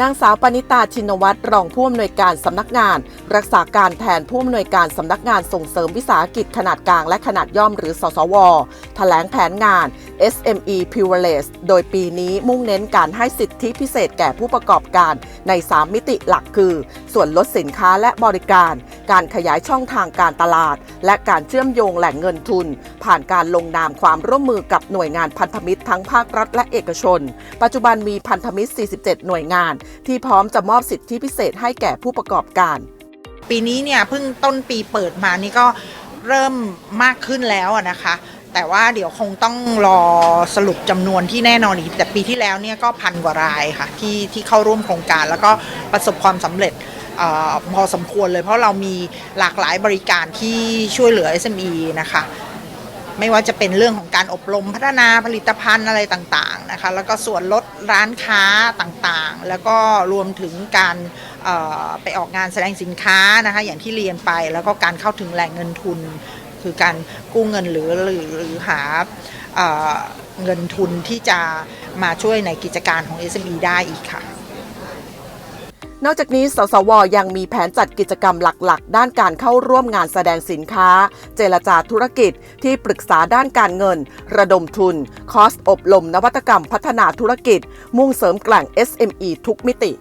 นางสาวปณิตาชินวัตรรองผู้อำนวยการสำนักงาน รักษาการแทนผู้อำนวยการสำนักงานส่งเสริมวิสาหกิจขนาดกลางและขนาดย่อมหรือสสว ถลงแผนงาน SME Privilege โดยปีนี้มุ่งเน้นการให้สิทธิพิเศษแก่ผู้ประกอบการใน 3 มิติหลักคือ ส่วนลดสินค้าและบริการ การขยายช่องทางการตลาด และการเชื่อมโยงแหล่งเงินทุน ผ่านการลงนามความร่วมมือกับหน่วยงานพันธมิตรทั้งภาครัฐและเอกชน ปัจจุบันมีพันธมิตร 47 หน่วยงาน ที่พร้อมจะมอบสิทธิพิเศษให้แก่ผู้ประกอบการปีนี้เนี่ยเพิ่งต้นปีเปิดมานี่ก็เริ่มมากขึ้นแล้วนะคะ แต่ว่าเดี๋ยวคงต้องรอสรุปจำนวนที่แน่นอนอีกแต่ปีที่แล้วเนี่ยก็พันกว่ารายค่ะที่ที่เข้าร่วมโครงการแล้วก็ประสบความสำเร็จเออพอสมควรเลยเพราะเรามีหลากหลายบริการที่ช่วยเหลือ SME นะคะ ไม่ว่าจะเป็นเรื่องของการอบรมพัฒนาผลิตภัณฑ์อะไรต่างๆนะคะ แล้วก็ส่วนลดร้านค้าต่างๆ แล้วก็รวมถึงการ ไปออกงานแสดงสินค้านะคะอย่างที่เรียนไปแล้วก็การเข้าถึงแหล่งเงินทุน คือการกู้เงินหรือหรือหรือหาเอเงินทุนที่จะมาช่วยในกิจการของ SME ได้อีกค่ะ นอกจากนี้ สสว ยังมีแผนจัดกิจกรรมหลัก ๆ ด้านการเข้าร่วมงานแสดงสินค้า เจรจาธุรกิจ ที่ปรึกษาด้านการเงิน ระดมทุน คอร์สอบรมนวัตกรรมพัฒนาธุรกิจ มุ่งเสริมแกล่ง SME ทุกมิติ